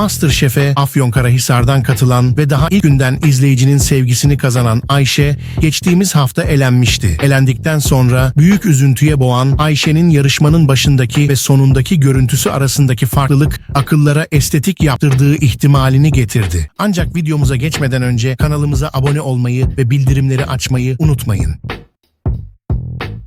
Masterchef'e Afyonkarahisar'dan katılan ve daha ilk günden izleyicinin sevgisini kazanan Ayşe, geçtiğimiz hafta elenmişti. Elendikten sonra büyük üzüntüye boğan Ayşe'nin yarışmanın başındaki ve sonundaki görüntüsü arasındaki farklılık akıllara estetik yaptırdığı ihtimalini getirdi. Ancak videomuza geçmeden önce kanalımıza abone olmayı ve bildirimleri açmayı unutmayın.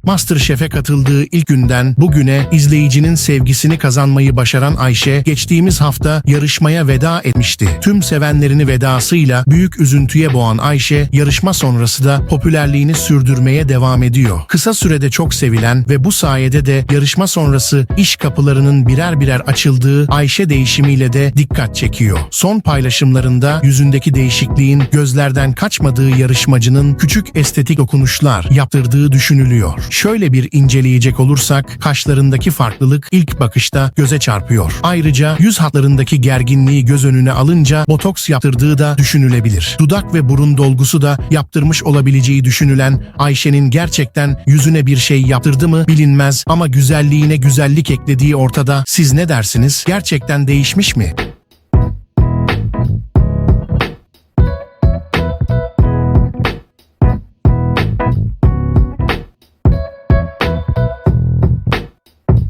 Masterchef'e katıldığı ilk günden bugüne izleyicinin sevgisini kazanmayı başaran Ayşe, geçtiğimiz hafta yarışmaya veda etmişti. Tüm sevenlerini vedasıyla büyük üzüntüye boğan Ayşe, yarışma sonrası da popülerliğini sürdürmeye devam ediyor. Kısa sürede çok sevilen ve bu sayede de yarışma sonrası iş kapılarının birer birer açıldığı Ayşe değişimiyle de dikkat çekiyor. Son paylaşımlarında yüzündeki değişikliğin gözlerden kaçmadığı yarışmacının küçük estetik dokunuşlar yaptırdığı düşünülüyor. Şöyle bir inceleyecek olursak kaşlarındaki farklılık ilk bakışta göze çarpıyor. Ayrıca yüz hatlarındaki gerginliği göz önüne alınca botoks yaptırdığı da düşünülebilir. Dudak ve burun dolgusu da yaptırmış olabileceği düşünülen Ayşe'nin gerçekten yüzüne bir şey yaptırdı mı bilinmez ama güzelliğine güzellik eklediği ortada. Siz ne dersiniz? Gerçekten değişmiş mi?